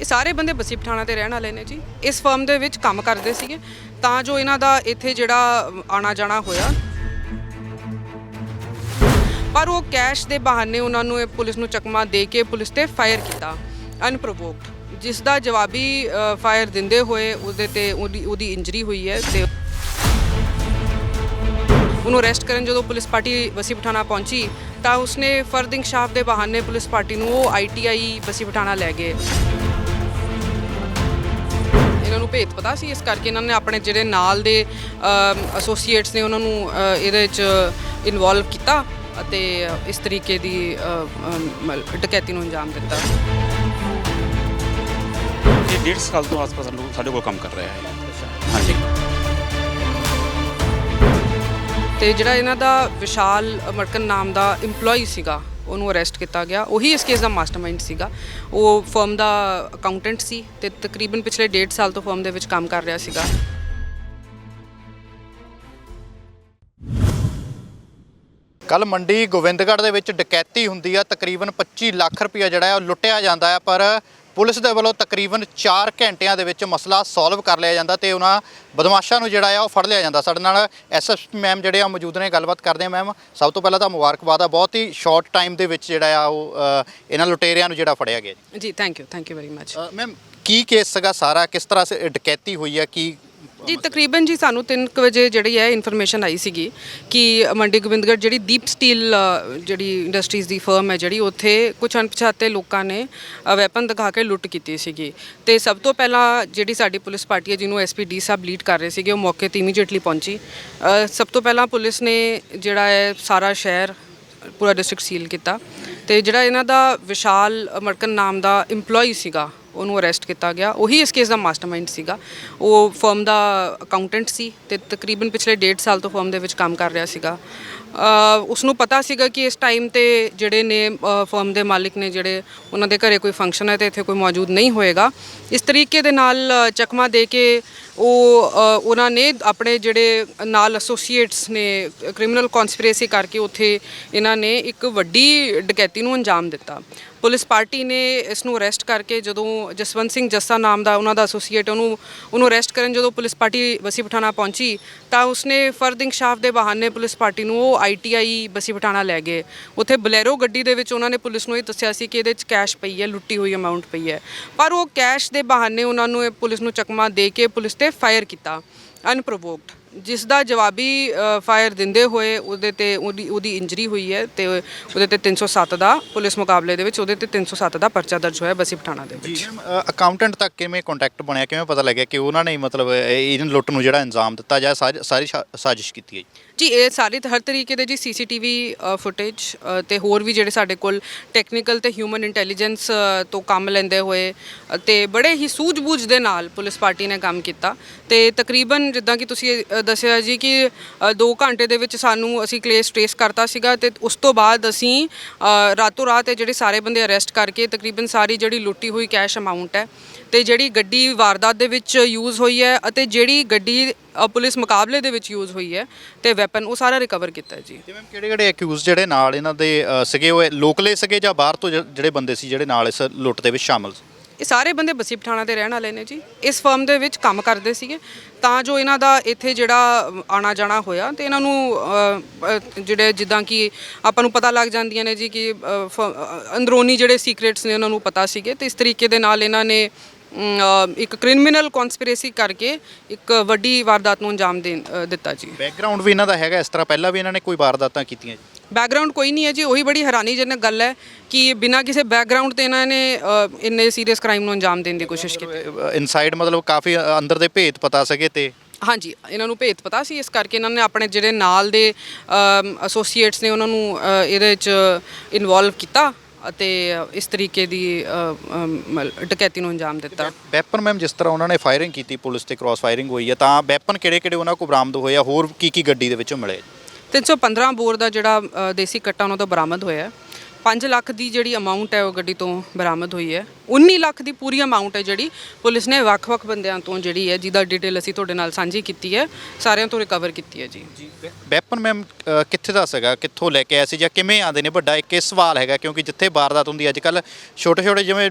ਇਹ ਸਾਰੇ ਬੰਦੇ ਬਸੀ ਪਠਾਣਾ ਤੇ ਰਹਿਣ ਵਾਲੇ ਨੇ ਜੀ। ਇਸ ਫਰਮ ਦੇ ਵਿੱਚ ਕੰਮ ਕਰਦੇ ਸੀਗੇ। ਤਾਂ ਜੋ ਇਹਨਾਂ ਦਾ ਇੱਥੇ ਜਿਹੜਾ ਆਣਾ ਜਾਣਾ ਹੋਇਆ। ਪਰ ਉਹ ਕੈਸ਼ ਦੇ ਬਹਾਨੇ ਉਹਨਾਂ ਨੂੰ ਇਹ ਪੁਲਿਸ ਨੂੰ ਚਕਮਾ ਦੇ ਕੇ ਪੁਲਿਸ ਤੇ ਫਾਇਰ ਕੀਤਾ। ਅਨਪ੍ਰੋਵੋਕਡ ਜਿਸ ਦਾ ਜਵਾਬੀ ਫਾਇਰ ਦਿੰਦੇ ਹੋਏ ਉਹਦੇ ਤੇ ਉਹਦੀ ਉਹਦੀ ਇੰਜਰੀ ਹੋਈ ਹੈ ਤੇ ਉਹਨੂੰ ਅਰੈਸਟ ਕਰਨ ਜਦੋਂ ਪੁਲਿਸ ਪਾਰਟੀ ਬਸੀ ਪਠਾਣਾ ਪਹੁੰਚੀ, ਤਾਂ ਉਸਨੇ ਫਰਦ ਇਨਕਸ਼ਾਫ ਦੇ ਬਹਾਨੇ ਪੁਲਿਸ ਪਾਰਟੀ ਨੂੰ ਉਹ ਆਈਟੀਆਈ ਬਸੀ ਪਠਾਣਾ ਲੈ ਗਏ। ਨੂੰ ਭੇਤ ਪਤਾ ਸੀ ਇਸ ਕਰਕੇ ਇਹਨਾਂ ਨੇ ਆਪਣੇ ਜਿਹੜੇ ਨਾਲ ਦੇ ਐਸੋਸੀਏਟਸ ਨੇ ਉਹਨਾਂ ਨੂੰ ਅ, ਇਹਦੇ ਵਿੱਚ ਇਨਵੋਲਵ ਕੀਤਾ ਅਤੇ ਇਸ ਤਰੀਕੇ ਦੀ ਅ, ਅ, ਡਕੈਤੀ ਨੂੰ ਅੰਜਾਮ ਦਿੱਤਾ। ਇਹ ਡੇਢ ਸਾਲ ਤੋਂ ਆਸ-ਪਾਸ ਸਾਨੂੰ- ਸਾਡੇ ਕੋਲ ਕੰਮ ਕਰ ਰਿਹਾ ਹੈ ਹਾਂਜੀ। ਤੇ ਜਿਹੜਾ ਇਹਨਾਂ ਦਾ ਵਿਸ਼ਾਲ ਮੜਕਨ ਨਾਮ ਦਾ EMPLOYE ਸੀਗਾ ਉਹਨੂੰ ਅਰੈਸਟ ਕੀਤਾ ਗਿਆ। ਉਹੀ ਇਸ ਕੇਸ ਦਾ ਮਾਸਟਰਮਾਈਂਡ ਸੀਗਾ। ਉਹ ਫਰਮ ਦਾ ਅਕਾਊਂਟੈਂਟ ਸੀ ਤੇ ਤਕਰੀਬਨ ਪਿਛਲੇ 1.5 ਸਾਲ ਤੋਂ ਫਰਮ ਦੇ ਵਿੱਚ ਕੰਮ ਕਰ ਰਿਹਾ ਸੀਗਾ। ਕੱਲ ਮੰਡੀ ਗੋਬਿੰਦਗੜ੍ਹ ਦੇ ਵਿੱਚ ਡਕੈਤੀ ਹੁੰਦੀ ਆ। ਤਕਰੀਬਨ 25 ਲੱਖ ਰੁਪਇਆ ਜਿਹੜਾ ਹੈ ਉਹ ਲੁੱਟਿਆ ਜਾਂਦਾ ਹੈ ਪਰ ਪੁਲਿਸ ਦੇ ਵੱਲੋਂ ਤਕਰੀਬਨ 4 ਘੰਟਿਆਂ ਦੇ ਵਿੱਚ ਮਸਲਾ ਸੋਲਵ ਕਰ ਲਿਆ ਜਾਂਦਾ ਤੇ ਉਹਨਾਂ ਬਦਮਾਸ਼ਾਂ ਨੂੰ ਜਿਹੜਾ ਆ ਉਹ ਫੜ ਲਿਆ ਜਾਂਦਾ। ਸਾਡੇ ਨਾਲ ਐਸਐਸਪੀ ਮੈਮ ਜਿਹੜੇ ਆ ਮੌਜੂਦ ਨੇ ਗੱਲਬਾਤ ਕਰਦੇ ਆ ਮੈਮ। ਸਭ ਤੋਂ ਪਹਿਲਾਂ ਤਾਂ ਮੁਬਾਰਕਬਾਦ ਆ ਬਹੁਤ ਹੀ ਸ਼ਾਰਟ ਟਾਈਮ ਦੇ ਵਿੱਚ ਜਿਹੜਾ ਆ ਉਹ ਇਹਨਾਂ ਲੁਟੇਰਿਆਂ ਨੂੰ ਜਿਹੜਾ ਫੜਿਆ ਗਿਆ ਜੀ। Thank you thank you very much ma'am Ki case ਸੀਗਾ ਸਾਰਾ? ਕਿਸ ਤਰ੍ਹਾਂ ਸੇ ਡਕੈਤੀ ਹੋਈ ਆ? ਕੀ ਜੀ, ਤਕਰੀਬਨ ਜੀ ਸਾਨੂੰ 3 ਵਜੇ ਜਿਹੜੀ ਹੈ ਇਨਫੋਰਮੇਸ਼ਨ ਆਈ ਸੀਗੀ ਕਿ ਮੰਡੀ ਗੋਬਿੰਦਗੜ੍ਹ ਜਿਹੜੀ ਦੀਪ ਸਟੀਲ ਜਿਹੜੀ ਇੰਡਸਟਰੀਜ਼ ਦੀ ਫਰਮ ਹੈ ਜਿਹੜੀ, ਉੱਥੇ ਕੁਝ ਅਣਪਛਾਤੇ ਲੋਕਾਂ ਨੇ ਵੈਪਨ ਦਿਖਾ ਕੇ ਲੁੱਟ ਕੀਤੀ ਸੀਗੀ। ਤੇ ਸਭ ਤੋਂ ਪਹਿਲਾਂ ਜਿਹੜੀ ਸਾਡੀ ਪੁਲਿਸ ਪਾਰਟੀ ਹੈ, ਜਿਹਨੂੰ ਐਸਪੀਡੀ ਸਾਹਿਬ ਲੀਡ ਕਰ ਰਹੇ ਸੀਗੇ, ਉਹ ਮੌਕੇ ਤੇ ਇਮੀਡੀਏਟਲੀ ਪਹੁੰਚੀ। ਸਭ ਤੋਂ ਪਹਿਲਾਂ ਪੁਲਿਸ ਨੇ ਜਿਹੜਾ ਹੈ ਸਾਰਾ ਸ਼ਹਿਰ, ਪੂਰਾ ਡਿਸਟ੍ਰਿਕਟ ਸੀਲ ਕੀਤਾ। ਤੇ ਜਿਹੜਾ ਇਹਨਾਂ ਦਾ ਵਿਸ਼ਾਲ ਮੜਕਨ ਨਾਮ ਦਾ EMPLOYE ਸੀਗਾ ਉਹਨੂੰ ਅਰੈਸਟ ਕੀਤਾ ਗਿਆ। ਉਹੀ ਇਸ ਕੇਸ ਦਾ ਮਾਸਟਰਮਾਈਂਡ ਸੀਗਾ। ਉਹ ਫਰਮ ਦਾ ਅਕਾਊਂਟੈਂਟ ਸੀ ਤੇ ਤਕਰੀਬਨ ਪਿਛਲੇ 1.5 ਸਾਲ ਤੋਂ ਫਰਮ ਦੇ ਵਿੱਚ ਕੰਮ ਕਰ ਰਿਹਾ ਸੀਗਾ। ਉਸ ਨੂੰ ਪਤਾ ਸੀਗਾ ਕਿ ਇਸ ਟਾਈਮ ਤੇ ਜਿਹੜੇ ਨੇ ਫਰਮ ਦੇ ਮਾਲਿਕ ਨੇ ਜਿਹੜੇ ਉਹਨਾਂ ਦੇ ਘਰੇ ਕੋਈ ਫੰਕਸ਼ਨ ਹੈ ਤੇ ਇੱਥੇ ਕੋਈ ਮੌਜੂਦ ਨਹੀਂ ਹੋਏਗਾ। ਇਸ ਤਰੀਕੇ ਦੇ ਨਾਲ ਚਕਮਾ ਦੇ ਕੇ ਉਹ ਉਹਨਾਂ ਨੇ ਆਪਣੇ ਜਿਹੜੇ ਨਾਲ ਐਸੋਸੀਏਟਸ ਨੇ ਕ੍ਰਿਮੀਨਲ ਕਨਸਪੀਰੇਸੀ ਕਰਕੇ ਉੱਥੇ ਇਹਨਾਂ ਨੇ ਇੱਕ ਵੱਡੀ ਡਕੈਤੀ ਨੂੰ ਅੰਜਾਮ ਦਿੱਤਾ। ਪੁਲਿਸ ਪਾਰਟੀ ਨੇ ਇਸ ਨੂੰ ਅਰੈਸਟ ਕਰਕੇ ਜਦੋਂ ਜਸਵੰਤ ਸਿੰਘ ਜੱਸਾ ਨਾਮ ਦਾ ਉਹਨਾਂ ਦਾ ਐਸੋਸੀਏਟ ਉਹਨੂੰ ਉਹਨੂੰ ਅਰੈਸਟ ਕਰਨ ਜਦੋਂ ਪੁਲਿਸ ਪਾਰਟੀ ਬਸੀ ਪਠਾਣਾ ਪਹੁੰਚੀ, ਤਾਂ ਉਸਨੇ ਫਰਦ ਇਨਕਸ਼ਾਫ ਦੇ ਬਹਾਨੇ ਪੁਲਿਸ ਪਾਰਟੀ ਨੂੰ ਉਹ ਆਈਟੀਆਈ ਬਸੀ ਪਠਾਣਾ ਲੈ ਗਏ। ਉੱਥੇ ਬਲੈਰੋ ਗੱਡੀ ਦੇ ਵਿੱਚ ਉਹਨਾਂ ਨੇ ਪੁਲਿਸ ਨੂੰ ਇਹ ਦੱਸਿਆ ਸੀ ਕਿ ਇਹਦੇ ਵਿੱਚ ਕੈਸ਼ ਪਈ ਹੈ ਲੁੱਟੀ ਹੋਈ ਅਮਾਉਂਟ ਪਈ ਹੈ। ਪਰ ਉਹ ਕੈਸ਼ ਦੇ ਬਹਾਨੇ ਉਹਨਾਂ ਨੂੰ ਇਹ ਪੁਲਿਸ ਨੂੰ ਚਕਮਾ ਦੇ ਕੇ ਪੁਲਿਸ ਤੇ ਫਾਇਰ ਕੀਤਾ ਅਨਪ੍ਰੋਵੋਕਡ ਜਿਸ ਦਾ ਜਵਾਬੀ ਫਾਇਰ ਦਿੰਦੇ ਹੋਏ ਉਹਦੇ ਤੇ ਉਹਦੀ ਉਹਦੀ ਇੰਜਰੀ ਹੋਈ ਹੈ ਤੇ ਉਹਦੇ ਤੇ 307 ਦਾ ਪੁਲਿਸ ਮੁਕਾਬਲੇ ਦੇ ਵਿੱਚ ਉਹਦੇ ਤੇ 307 ਦਾ ਪਰਚਾ ਦਰਜ ਹੋਇਆ ਬਸੀ ਪਠਾਣਾ ਦੇ ਵਿੱਚ। ਅਕਾਊਂਟੈਂਟ ਤੱਕ ਕਿਵੇਂ ਕੰਟੈਕਟ ਬਣਿਆ? ਕਿਵੇਂ ਪਤਾ ਲੱਗਿਆ ਕਿ ਉਹਨਾਂ ਨੇ ਮਤਲਬ ਇਹ- ਇਹਨਾਂ ਲੁੱਟ ਨੂੰ ਜਿਹੜਾ ਇੰਜ਼ਾਮ ਦਿੱਤਾ ਜਾਂ ਸਾਰੀ ਸਾਜ਼ਿਸ਼ ਕੀਤੀ ਹੈ ਜੀ? ਇਹ ਸਾਰੇ ਹਰ ਤਰੀਕੇ ਦੇ ਜੀ ਸੀਸੀਟੀਵੀ ਫੁਟੇਜ ਤੇ ਹੋਰ ਵੀ ਜਿਹੜੇ ਸਾਡੇ ਕੋਲ ਟੈਕਨੀਕਲ ਤੇ ਹਿਊਮਨ ਇੰਟੈਲੀਜੈਂਸ ਤੋਂ ਕੰਮ ਲੈਂਦੇ ਹੋਏ ਅ, ਤੇ ਬੜੇ ਹੀ ਸੂਝ-ਬੂਝ ਦੇ ਨਾਲ ਪੁਲਿਸ ਪਾਰਟੀ ਨੇ ਕੰਮ ਕੀਤਾ ਤੇ ਤਕਰੀਬਨ ਜਿੱਦਾਂ ਕਿ ਤੁਸੀਂ ਅ, ਦੱਸਿਆ ਜੀ ਕਿ 2 ਘੰਟੇ ਦੇ ਵਿੱਚ ਸਾਨੂੰ ਅਸੀਂ ਕਲੇਸ ਟ੍ਰੇਸ ਕਰਤਾ ਸੀਗਾ ਤੇ ਉਸ ਤੋਂ ਬਾਅਦ ਅਸੀਂ ਰਾਤੋਂ ਰਾਤ ਇਹ ਜਿਹੜੇ ਸਾਰੇ ਬੰਦੇ ਅਰੈਸਟ ਕਰਕੇ ਤਕਰੀਬਨ ਸਾਰੀ ਜਿਹੜੀ ਲੁੱਟੀ ਹੋਈ ਕੈਸ਼ ਅਮਾਉਂਟ ਹੈ ਤੇ ਜਿਹੜੀ ਗੱਡੀ ਵਾਰਦਾਤ ਦੇ ਵਿੱਚ ਯੂਜ਼ ਹੋਈ ਹੈ ਅਤੇ ਜਿਹੜੀ ਗੱਡੀ ਅ, ਪੁਲਿਸ ਮੁਕਾਬਲੇ ਦੇ ਵਿੱਚ ਯੂਜ਼ ਹੋਈ ਹੈ ਤੇ ਵੈਪਨ ਉਹ ਸਾਰਾ ਰਿਕਵਰ ਕੀਤਾ ਜੀ। ਤੇ ਮੈਮ ਕਿਹੜੇ ਕਿਹੜੇ ਅਕਿਊਜ਼ ਜਿਹੜੇ ਨਾਲ ਇਹਨਾਂ ਦੇ ਅ, ਸੀਗੇ? ਉਹ ਲੋਕਲੇ ਸੀਗੇ ਜਾਂ ਬਾਹਰ ਤੋਂ ਜ- ਜਿਹੜੇ ਬੰਦੇ ਸੀ ਜਿਹੜੇ ਨਾਲ ਇਸ ਲੁੱਟ ਦੇ ਵਿੱਚ ਸ਼ਾਮਲ ਸੀ? ਇਹ ਸਾਰੇ ਬੰਦੇ ਬਸੀ ਪਠਾਣਾ ਦੇ ਰਹਿਣ ਵਾਲੇ ਨੇ ਜੀ। ਇਸ ਫਰਮ ਦੇ ਵਿੱਚ ਕੰਮ ਕਰਦੇ ਸੀਗੇ। ਤਾਂ ਜੋ ਇਹਨਾਂ ਦਾ ਇੱਥੇ ਜਿਹੜਾ ਆਣਾ ਜਾਣਾ ਹੋਇਆ ਤੇ ਇਹਨਾਂ ਨੂੰ ਅ, ਅ, ਜਿਹੜੇ ਜਿੱਦਾਂ ਕਿ ਆਪਾਂ ਨੂੰ ਪਤਾ ਲੱਗ ਜਾਂਦੀਆਂ ਨੇ ਜੀ ਕਿ ਅ, ਫ- ਅ, ਅੰਦਰੂਨੀ ਜਿਹੜੇ ਸੀਕ੍ਰੇਟਸ ਨੇ ਉਹਨਾਂ ਨੂੰ ਪਤਾ ਸੀਗੇ ਤੇ ਇਸ ਤਰੀਕੇ ਦੇ ਨਾਲ ਇਹਨਾਂ ਨੇ ਇੱਕ ਕ੍ਰਿਮੀਨਲ ਕਨਸਪੀਰੇਸੀ ਕਰਕੇ ਇੱਕ ਵੱਡੀ ਵਾਰਦਾਤ ਨੂੰ ਅੰਜਾਮ ਦੇਣ ਅ, ਦਿੱਤਾ ਜੀ। ਬੈਕਗ੍ਰਾਉਂਡ ਵੀ ਇਹਨਾਂ ਦਾ ਹੈਗਾ ਇਸ ਤਰ੍ਹਾਂ ਪਹਿਲਾਂ ਵੀ ਇਹਨਾਂ ਨੇ ਕੋਈ ਵਾਰਦਾਤਾਂ ਕੀਤੀਆਂ ਜੀ? ਬੈਕਗ੍ਰਾਉਂਡ ਕੋਈ ਨਹੀਂ ਹੈ ਜੀ ਉਹੀ ਬੜੀ ਹੈਰਾਨੀਜਨਕ ਗੱਲ ਹੈ ਕਿ ਬਿਨਾਂ ਕਿਸੇ ਬੈਕਗ੍ਰਾਉਂਡ ਤੇ ਇਹਨਾਂ ਨੇ ਇੰਨੇ ਸੀਰੀਅਸ ਕ੍ਰਾਈਮ ਨੂੰ ਅੰਜਾਮ ਦੇਣ ਦੀ ਕੋਸ਼ਿਸ਼ ਕੀਤੀ। ਇਨਸਾਈਡ ਮਤਲਬ ਕਾਫੀ ਅੰਦਰ ਦੇ ਭੇਤ ਪਤਾ ਸਕੇ ਤੇ? ਹਾਂਜੀ ਇਹਨਾਂ ਨੂੰ ਭੇਤ ਪਤਾ ਸੀ ਇਸ ਕਰਕੇ ਇਹਨਾਂ ਨੇ ਆਪਣੇ ਜਿਹੜੇ ਨਾਲ ਦੇ ਐਸੋਸੀਏਟਸ ਨੇ ਉਹਨਾਂ ਨੂੰ ਇਹਦੇ ਵਿੱਚ ਇਨਵੋਲਵ ਕੀਤਾ। ਅਤੇ ਇਸ ਤਰੀਕੇ ਦੀ ਡਕੈਤੀ ਨੂੰ ਅੰਜਾਮ ਦਿੱਤਾ। ਵੈਪਨ ਮੈਮ ਜਿਸ ਤਰ੍ਹਾਂ ਉਹਨਾਂ ਨੇ ਫਾਇਰਿੰਗ ਕੀਤੀ ਪੁਲਿਸ ਤੇ ਕ੍ਰਾਸ ਫਾਇਰਿੰਗ ਹੋਈ ਹੈ ਤਾਂ ਵੈਪਨ ਕਿਹੜੇ ਕਿਹੜੇ ਉਹਨਾਂ ਕੋਲ ਬਰਾਮਦ ਹੋਏ ਆ ਹੋਰ ਕੀ ਕੀ ਗੱਡੀ ਦੇ ਵਿੱਚੋਂ ਮਿਲੇ? 315 ਬੋਰ ਦਾ ਜਿਹੜਾ ਦੇਸੀ ਕੱਟਾ ਉਹਨਾਂ ਤੋਂ ਬਰਾਮਦ ਹੋਇਆ। ਹੈ 5 ਲੱਖ ਦੀ ਜਿਹੜੀ ਅਮਾਉਂਟ ਹੈ ਉਹ ਗੱਡੀ ਤੋਂ ਬਰਾਮਦ ਹੋਈ ਹੈ। 19 ਲੱਖ ਦੀ ਪੂਰੀ ਅਮਾਉਂਟ ਹੈ ਜਿਹੜੀ ਪੁਲਿਸ ਨੇ ਵੱਖ-ਵੱਖ ਬੰਦਿਆਂ ਤੋਂ ਜਿਹੜੀ ਹੈ, ਜਿਹਦਾ ਡਿਟੇਲ ਅਸੀਂ ਤੁਹਾਡੇ ਨਾਲ ਸਾਂਝੀ ਕੀਤੀ ਹੈ, ਸਾਰਿਆਂ ਤੋਂ ਰਿਕਵਰ ਕੀਤੀ ਹੈ ਜੀ। ਵੈਪਨ ਮੈਮ ਕਿੱਥੇ ਦਾ ਸੀਗਾ? ਕਿੱਥੋਂ ਲੈ ਕੇ ਆਇਆ ਸੀ ਜਾਂ ਕਿਵੇਂ ਆਉਂਦੇ ਨੇ? ਵੱਡਾ ਇੱਕ ਇਹ ਸਵਾਲ ਹੈਗਾ, ਕਿਉਂਕਿ ਜਿੱਥੇ ਵਾਰਦਾਤ ਹੁੰਦੀ ਅੱਜ ਕੱਲ ਛੋਟੇ ਛੋਟੇ ਜਿਵੇਂ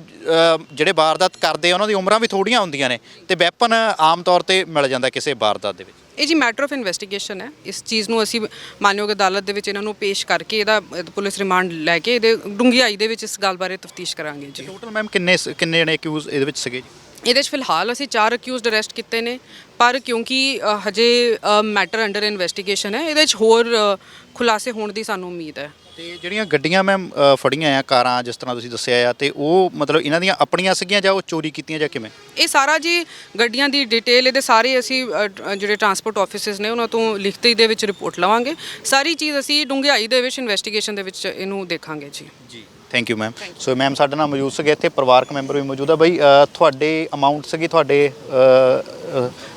ਜਿਹੜੇ ਵਾਰਦਾਤ ਕਰਦੇ ਉਹਨਾਂ ਦੀ ਉਮਰਾਂ ਵੀ ਥੋੜੀਆਂ ਹੁੰਦੀਆਂ ਨੇ ਤੇ ਵੈਪਨ ਆਮ ਤੌਰ ਤੇ ਮਿਲ ਜਾਂਦਾ ਕਿਸੇ ਵਾਰਦਾਤ ਦੇ ਵਿੱਚ। ਇਹ ਜੀ ਮੈਟਰ ਆਫ ਇਨਵੈਸਟੀਗੇਸ਼ਨ ਹੈ। ਇਸ ਚੀਜ਼ ਨੂੰ ਅਸੀਂ ਮਾਨਯੋਗ ਅਦਾਲਤ ਦੇ ਵਿੱਚ ਇਹਨਾਂ ਨੂੰ ਪੇਸ਼ ਕਰਕੇ ਇਹਦਾ ਪੁਲਿਸ ਰਿਮਾਂਡ ਲੈ ਕੇ ਇਹਦੇ ਡੂੰਘਾਈ ਦੇ ਵਿੱਚ ਇਸ ਗੱਲ ਬਾਰੇ ਤਫਤੀਸ਼ ਕਰਾਂਗੇ ਜੀ। ਟੋਟਲ ਮੈਮ ਕਿੰਨੇ ਸ- ਕਿੰਨੇ ਜਣੇ ਅਕਿਊਜ਼ ਇਹਦੇ ਵਿੱਚ ਸੀਗੇ ਜੀ? ਇਹਦੇ 'ਚ ਫਿਲਹਾਲ ਅਸੀਂ ਚਾਰ ਅਕਿਊਜ਼ਡ ਅਰੈਸਟ ਕੀਤੇ ਨੇ ਪਰ ਕਿਉਂਕਿ ਅ, ਹਜੇ ਮੈਟਰ ਅੰਡਰ ਇਨਵੈਸਟੀਗੇਸ਼ਨ ਹੈ ਇਹਦੇ 'ਚ ਹੋਰ ਅ, ਖੁਲਾਸੇ ਹੋਣ ਦੀ ਸਾਨੂੰ ਉਮੀਦ ਹੈ। ਤੇ ਜਿਹੜੀਆਂ ਗੱਡੀਆਂ ਮੈਮ ਅ, ਫੜੀਆਂ ਆ ਕਾਰਾਂ ਜਿਸ ਤਰ੍ਹਾਂ ਤੁਸੀਂ ਦੱਸਿਆ ਆ ਤੇ ਉਹ ਮਤਲਬ ਇਹਨਾਂ ਦੀਆਂ ਆਪਣੀਆਂ ਸੀਗੀਆਂ ਜਾਂ ਉਹ ਚੋਰੀ ਕੀਤੀਆਂ ਜਾਂ ਕਿਵੇਂ? ਇਹ ਸਾਰਾ ਜੀ ਗੱਡੀਆਂ ਦੀ ਡਿਟੇਲ ਇਹਦੇ ਸਾਰੇ ਅਸੀਂ ਅ, ਅ, ਜਿਹੜੇ ਟਰਾਂਸਪੋਰਟ ਆਫਿਸਿਸ ਨੇ ਉਹਨਾਂ ਤੋਂ ਲਿਖਤੀ ਦੇ ਵਿੱਚ ਰਿਪੋਰਟ ਲਵਾਂਗੇ। ਸਾਰੀ ਚੀਜ਼ ਅਸੀਂ ਡੂੰਘਾਈ ਦੇ ਵਿੱਚ ਇਨਵੈਸਟੀਗੇਸ਼ਨ ਦੇ ਵਿੱਚ ਇਹਨੂੰ ਦੇਖਾਂਗੇ ਜੀ। ਜੀ। Thank you ma'am so ma'am ਸਾਡੇ ਨਾਲ ਮੌਜੂਦ ਸੀਗੇ ਇੱਥੇ ਪਰਿਵਾਰਕ ਮੈਂਬਰ ਵੀ ਮੌਜੂਦ ਆ। ਬਈ ਅ, ਤੁਹਾਡੇ ਅਮਾਉਂਟ ਸੀਗੀ ਤੁਹਾਡੇ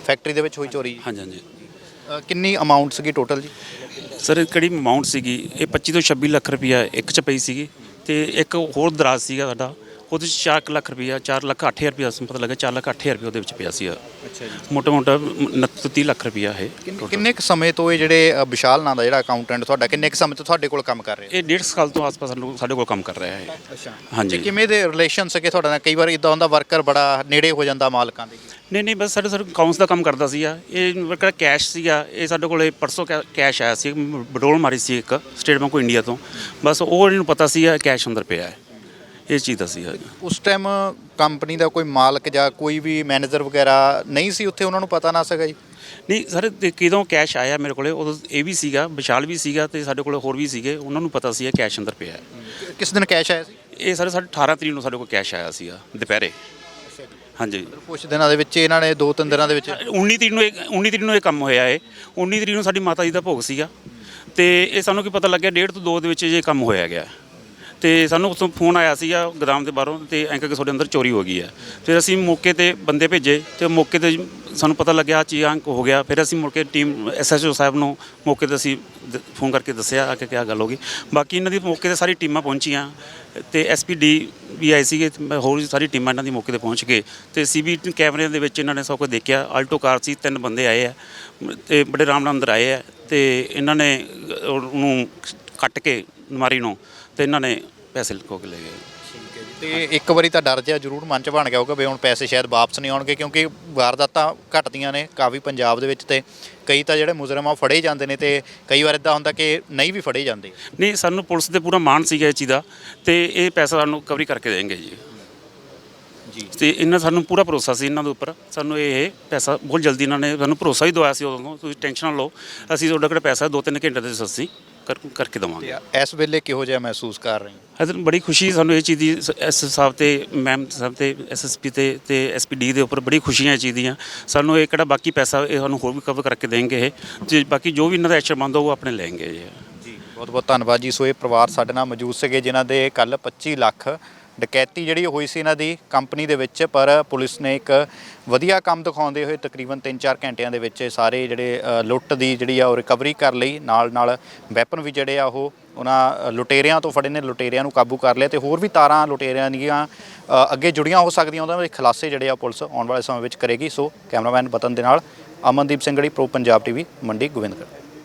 ਫੈਕਟਰੀ ਦੇ ਵਿੱਚ ਹੋਈ ਚੋਰੀ। ਜੀ? ਹਾਂਜੀ ਹਾਂਜੀ। ਅ, ਕਿੰਨੀ ਅਮਾਉਂਟ ਸੀਗੀ ਟੋਟਲ ਜੀ? ਸਰ ਕਿਹੜੀ ਅਮਾਉਂਟ ਸੀਗੀ? ਇਹ 25 ਤੋਂ 26 ਲੱਖ ਰੁਪਇਆ ਇੱਕ ਚ ਪਈ ਸੀਗੀ ਤੇ ਇੱਕ ਹੋਰ ਦਰਾਜ ਸੀਗਾ ਸਾਡਾ। ਉਹਦੇ ਚ 4 ਲੱਖ ਰੁਪਇਆ 4 ਲੱਖ 8000 ਰੁਪਇਆ ਸਾਨੂੰ ਪਤਾ ਲੱਗਾ 4 ਲੱਖ 8000 ਰੁਪਇਆ ਉਹਦੇ ਵਿੱਚ ਪਿਆ ਸੀ ਅੱਛਾ ਜੀ। ਮੋਟਾ ਮੋਟਾ 29 ਤੋਂ 30 ਲੱਖ ਰੁਪਇਆ ਇਹ। ਕਿੰਨੇ ਕੁ ਸਮੇਂ ਤੋਂ ਇਹ ਜਿਹੜੇ ਵਿਸ਼ਾਲ ਨਾਂ ਦਾ ਜਿਹੜਾ ਅਕਾਊਂਟੈਂਟ ਤੁਹਾਡਾ ਕਿੰਨੇ ਕੁ ਸਮੇਂ ਤੋਂ ਤੁਹਾਡੇ ਕੋਲ ਕੰਮ ਕਰ ਰਿਹਾ? ਇਹ ਡੇਢ ਸਾਲ ਤੋਂ ਆਸ-ਪਾਸ ਸਾਡੇ ਕੋਲ ਕੰਮ ਕਰ ਰਿਹਾ ਹੈ ਅੱਛਾ। ਹਾਂਜੀ। ਕਿਵੇਂ ਦੇ ਰਿਲੇਸ਼ਨ ਸੀਗੇ ਤੁਹਾਡੇ ਨਾਲ? ਕਈ ਵਾਰ ਇਦਾਂ ਹੁੰਦਾ ਵਰਕਰ ਬੜਾ ਨੇੜੇ ਹੋ ਜਾਂਦਾ ਮਾਲਕਾਂ ਦੇ। ਨਹੀਂ ਨਹੀਂ ਬਸ ਸਾਡੇ ਸਰ ਅਕਾਊਂਟਸ ਦਾ ਕੰਮ ਕਰਦਾ ਸੀਗਾ। ਇਹ ਵਰਕਰ ਕੈਸ਼ ਸੀਗਾ। ਇਹ ਸਾਡੇ ਕੋਲੇ ਪਰਸੋਂ ਕੈਸ਼ ਆਇਆ ਸੀ। ਬਡੋਲ ਮਾਰੀ ਸੀ ਇੱਕ ਸਟੇਟ ਬੈਂਕ ਆਫ ਇੰਡੀਆ ਤੋਂ। ਬਸ ਉਹ ਇਹਨੂੰ ਪਤਾ ਸੀਗਾ ਕੈਸ਼ ਅੰਦਰ ਪਿਆ ਹੈ। ਇਹ ਚੀਜ਼ ਦਾ ਸੀਗਾ ਉਸ ਟਾਈਮ ਕੰਪਨੀ ਦਾ ਕੋਈ ਮਾਲਕ ਜਾਂ ਕੋਈ ਵੀ ਮੈਨੇਜਰ ਵਗੈਰਾ ਨਹੀਂ ਸੀ ਉੱਥੇ ਉਹਨਾਂ ਨੂੰ ਪਤਾ ਨਾ ਸੀਗਾ ਜੀ? ਨਹੀਂ ਸਰ ਤੇ ਕਿਦੋਂ ਕੈਸ਼ ਆਇਆ ਮੇਰੇ ਕੋਲੇ ਉਦੋਂ ਇਹ ਵੀ ਸੀਗਾ ਵਿਸ਼ਾਲ ਵੀ ਸੀਗਾ ਤੇ ਸਾਡੇ ਕੋਲੇ ਹੋਰ ਵੀ ਸੀਗੇ ਉਹਨਾਂ ਨੂੰ ਪਤਾ ਸੀ ਇਹ ਕੈਸ਼ ਅੰਦਰ ਪਿਆ ਹੈ। ਕਿਸ ਦਿਨ ਕੈਸ਼ ਆਇਆ ਸੀ? ਇਹ ਸਰ ਸਾਡੇ 18 ਤਰੀਕ ਨੂੰ ਸਾਡੇ ਕੋਲ ਕੈਸ਼ ਆਇਆ ਸੀਗਾ ਦੁਪਹਿਰੇ। ਹਾਂਜੀ। ਕੁਝ ਦਿਨਾਂ ਦੇ ਵਿੱਚ ਇਹਨਾਂ ਨੇ ਦੋ ਤਿੰਨ ਦਿਨਾਂ ਦੇ ਵਿੱਚ? 19 ਤਰੀਕ ਨੂੰ ਇਹ 19 ਤਰੀਕ ਨੂੰ ਇਹ ਕੰਮ ਹੋਇਆ ਹੈ 19 ਤਰੀਕ ਨੂੰ ਸਾਡੀ ਮਾਤਾ ਜੀ ਦਾ ਭੋਗ ਸੀਗਾ। ਤੇ ਇਹ ਸਾਨੂੰ ਕੀ ਪਤਾ ਲੱਗਿਆ ਡੇਢ ਤੋਂ 2 ਦੇ ਵਿੱਚ ਇਹ ਕੰਮ ਹੋਇਆ ਗਿਆ। ਤੇ ਸਾਨੂੰ ਉੱਥੋਂ ਫੋਨ ਆਇਆ ਸੀਗਾ ਗੋਦਾਮ ਦੇ ਬਾਹਰੋਂ ਤੇ ਐਂ ਕਰਕੇ ਤੁਹਾਡੇ ਅੰਦਰ ਚੋਰੀ ਹੋ ਗਈ ਹੈ। ਫਿਰ ਅਸੀਂ ਮੌਕੇ ਤੇ ਬੰਦੇ ਭੇਜੇ ਤੇ ਮੌਕੇ ਤੇ ਸਾਨੂੰ ਪਤਾ ਲੱਗਿਆ ਆਹ ਚੀਜ਼ ਅੰਕ ਹੋ ਗਿਆ। ਫਿਰ ਅਸੀਂ ਮੁੜ ਕੇ ਟੀਮ ਐਸਐਚਓ ਸਾਹਿਬ ਨੂੰ ਮੌਕੇ ਤੇ ਅਸੀਂ ਦ- ਫੋਨ ਕਰਕੇ ਦੱਸਿਆ ਕਿ ਕਿਆ ਗੱਲ ਹੋ ਗਈ। ਬਾਕੀ ਇਹਨਾਂ ਦੀ ਮੌਕੇ ਤੇ ਸਾਰੀ ਟੀਮਾਂ ਪਹੁੰਚੀਆਂ ਤੇ ਐਸਪੀਡੀ ਵੀ ਆਏ ਸੀਗੇ ਤੇ ਮੈਂ ਹੋਰ ਵੀ ਸਾਰੀ ਟੀਮਾਂ ਇਹਨਾਂ ਦੀ ਮੌਕੇ ਤੇ ਪਹੁੰਚ ਗਏ ਤੇ ਸੀਬੀ ਕੈਮਰਿਆਂ ਦੇ ਵਿੱਚ ਇਹਨਾਂ ਨੇ ਸਭ ਕੁਝ ਦੇਖਿਆ। ਆਲਟੋ ਕਾਰ ਸੀ, ਤਿੰਨ ਬੰਦੇ ਆਏ ਆ ਤੇ ਬੜੇ ਆਰਾਮ ਨਾਲ ਅੰਦਰ ਆਏ ਆ ਤੇ ਇਹਨਾਂ ਨੇ ਉਹਨੂੰ ਕੱਟ ਕੇ ਨਮਾਰੀ ਨੂੰ ਤੇ ਇਹਨਾਂ ਨੇ ਪੈਸੇ ਲੁਕੋ ਕੇ ਲੈ ਗਏ। ਤੇ ਇੱਕ ਵਾਰੀ ਤਾਂ ਡਰ ਜਿਹਾ ਜ਼ਰੂਰ ਮਨ ਚ ਬਣ ਗਿਆ ਹੋਊਗਾ ਵੀ ਹੁਣ ਪੈਸੇ ਸ਼ਾਇਦ ਵਾਪਸ ਨਹੀਂ ਆਉਣਗੇ ਕਿਉਂਕਿ ਵਾਰਦਾਤਾਂ ਘਟਦੀਆਂ ਨੇ ਕਾਫੀ ਪੰਜਾਬ ਦੇ ਵਿੱਚ ਤੇ ਕਈ ਤਾਂ ਜਿਹੜੇ ਮੁਜਰਮ ਆ ਉਹ ਫੜੇ ਜਾਂਦੇ ਨੇ ਤੇ ਕਈ ਵਾਰ ਇਦਾਂ ਹੁੰਦਾ ਕਿ ਨਹੀਂ ਵੀ ਫੜੇ ਜਾਂਦੇ। ਨਹੀਂ ਸਾਨੂੰ ਪੁਲਿਸ ਤੇ ਪੂਰਾ ਮਾਣ ਸੀਗਾ ਇਸ ਚੀਜ਼ ਦਾ ਤੇ ਇਹ ਪੈਸਾ ਸਾਨੂੰ ਕਵਰੀ ਕਰਕੇ ਦੇਣਗੇ ਜੀ। ਜੀ। ਤੇ ਇਹਨਾਂ ਸਾਨੂੰ ਪੂਰਾ ਭਰੋਸਾ ਸੀ ਇਹਨਾਂ ਦੇ ਉੱਪਰ। ਸਾਨੂੰ ਇਹ ਪੈਸਾ ਬਹੁਤ ਜਲਦੀ ਇਹਨਾਂ ਨੇ ਸਾਨੂੰ ਭਰੋਸਾ ਹੀ ਦਵਾਇਆ ਸੀ ਉਦੋਂ ਤੋਂ, ਤੁਸੀਂ ਟੈਨਸ਼ਨ ਨਾ ਲਓ ਅਸੀਂ ਤੁਹਾਡਾ ਕਿਹੜਾ ਪੈਸਾ ਦੋ ਤਿੰਨ ਘੰਟੇ ਦੇ ਅਸੀਂ ਕਰ ਕਰਕੇ ਦੇਵਾਂਗੇ। ਇਸ ਵੇਲੇ ਕਿਹੋ ਜਿਹਾ ਮਹਿਸੂਸ ਕਰ ਰਹੇ ਹੋ? ਅਦਰ ਬੜੀ ਖੁਸ਼ੀ ਸਾਨੂੰ ਇਹ ਚੀਜ਼ ਦੀ ਐਸ ਸਾਹਿਬ ਤੇ ਮੈਮ ਸਾਹਿਬ ਤੇ ਐਸਐਸਪੀ ਤੇ ਤੇ ਐਸਪੀਡੀ ਦੇ ਉੱਪਰ ਬੜੀ ਖੁਸ਼ੀਆਂ ਇਹ ਚੀਜ਼ ਦੀਆਂ। ਸਾਨੂੰ ਇਹ ਕਿਹੜਾ ਬਾਕੀ ਪੈਸਾ ਇਹ ਸਾਨੂੰ ਹੋਰ ਵੀ ਕਵਰ ਕਰਕੇ ਦੇਣਗੇ ਇਹ। ਤੇ ਬਾਕੀ ਜੋ ਵੀ ਇਹਨਾਂ ਦਾ ਐਕਸ਼ਨ ਬਣਦਾ ਉਹ ਆਪਣੇ ਲੈਣਗੇ ਜੀ। ਜੀ ਬਹੁਤ ਬਹੁਤ ਧੰਨਵਾਦ ਜੀ। ਸੋ ਇਹ ਪਰਿਵਾਰ ਸਾਡੇ ਨਾਲ ਮੌਜੂਦ ਸੀਗੇ ਜਿਨ੍ਹਾਂ ਦੇ ਕੱਲ 25 ਲੱਖ ਡਕੈਤੀ ਜਿਹੜੀ ਹੋਈ ਸੀ ਇਹਨਾਂ ਦੀ ਕੰਪਨੀ ਦੇ ਵਿੱਚ ਪਰ ਪੁਲਿਸ ਨੇ ਇੱਕ ਵਧੀਆ ਕੰਮ ਦਿਖਾਉਂਦੇ ਹੋਏ ਤਕਰੀਬਨ 3-4 ਘੰਟਿਆਂ ਦੇ ਵਿੱਚ ਇਹ ਸਾਰੇ ਜਿਹੜੇ ਅ, ਲੁੱਟ ਦੀ ਜਿਹੜੀ ਆ ਉਹ ਰਿਕਵਰੀ ਕਰ ਲਈ। ਨਾਲ ਨਾਲ ਵੈਪਨ ਵੀ ਜਿਹੜੇ ਆ ਉਹ ਉਹਨਾਂ ਲੁਟੇਰਿਆਂ ਤੋਂ ਫੜੇ ਨੇ ਲੁਟੇਰਿਆਂ ਨੂੰ ਕਾਬੂ ਕਰ ਲਿਆ ਤੇ ਹੋਰ ਵੀ ਤਾਰਾਂ ਲੁਟੇਰਿਆਂ ਦੀਆਂ ਅ, ਅੱਗੇ ਜੁੜੀਆਂ ਹੋ ਸਕਦੀਆਂ ਉਹਨਾਂ ਦੇ ਖੁਲਾਸੇ ਜਿਹੜੇ ਆ ਪੁਲਿਸ ਆਉਣ ਵਾਲੇ ਸਮੇਂ ਵਿੱਚ ਕਰੇਗੀ। ਸੋ ਕੈਮਰਾਮੈਨ ਬਤਨ ਦੇ ਨਾਲ ਅਮਨਦੀਪ ਸਿੰਘ ਗੜੀ ਪ੍ਰੋ ਪੰਜਾਬ ਟੀਵੀ ਮੰਡੀ ਗੋਬਿੰਦਗੜ੍ਹ।